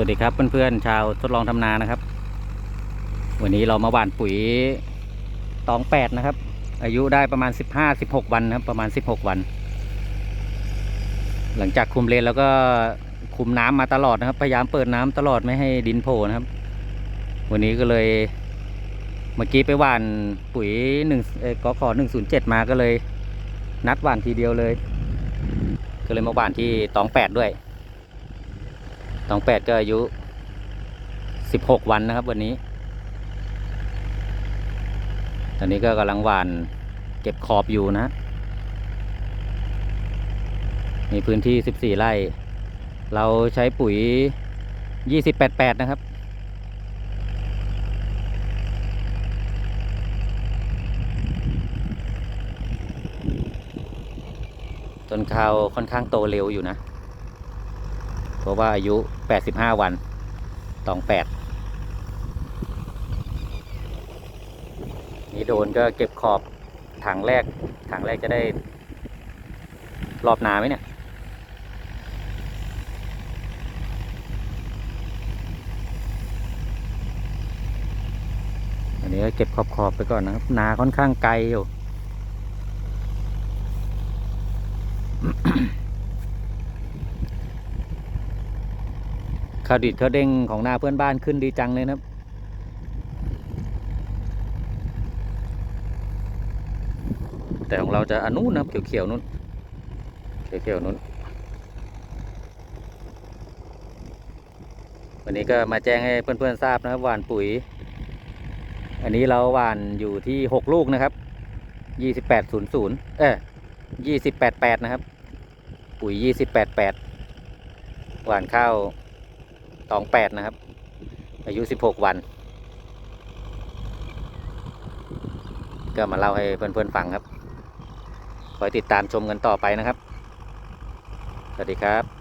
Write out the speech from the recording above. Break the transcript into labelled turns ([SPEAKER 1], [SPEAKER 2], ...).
[SPEAKER 1] สวัสดีครับเพื่อนๆชาวทดลองทำนานะครับ วันนี้เรามาหว่านปุ๋ยตองแปดนะครับ อายุได้ประมาณสิบห้าสิบหกวันนะครับ ประมาณสิบหกวัน หลังจากคุมเลนแล้วก็คุมน้ำมาตลอดนะครับ พยายามเปิดน้ำตลอดไม่ให้ดินโผล่นะครับ วันนี้ก็เลยเมื่อกี้ไปหว่านปุ๋ยหนึ่งเอ่อกขอหนึ่งศูนย์เจ็ดมาก็เลย นัดหว่านทีเดียวเลย ก็เลยมาหว่านที่ตองแปดด้วย ตองแปดก็อายุสิบหกวันนะครับ วันนี้ ตอนนี้ก็กำลังหวาน เก็บขอบอยู่นะ มีพื้นที่สิบสี่ไร่ เราใช้ปุ๋ยยี่สิบแปดแปดนะครับ ต้นข้าวค่อนข้างโตเร็วอยู่นะ เพราะว่าอายุ 85 วันตองแปดนี่โดนก็เก็บขอบถังแรกถังแรกจะได้ รอบนาไหมเนี่ยอันนี้ก็เก็บขอบขอบไปก่อนนะครับ นาค่อนข้างไกลอยู่ ข้าดิดข้าเด้งของนาเพื่อนบ้านขึ้นดีจังเลยนะครับ แต่ของเราจะอนุนะครับเขียวๆนู้นเขียวๆนู้นวันนี้ก็มาแจ้งให้เพื่อนๆทราบนะครับหว่านปุ๋ย อันนี้เราหว่านอยู่ที่หกลูกนะครับยี่สิบแปดศูนย์ศูนย์เออยี่สิบแปดแปดนะครับ ปุ๋ยยี่สิบแปดแปดหว่านข้าว ตองแปดนะครับ อายุสิบหกวัน ก็มาเล่าให้เพื่อนๆฟังครับคอยติดตามชมกันต่อไปนะครับ สวัสดีครับ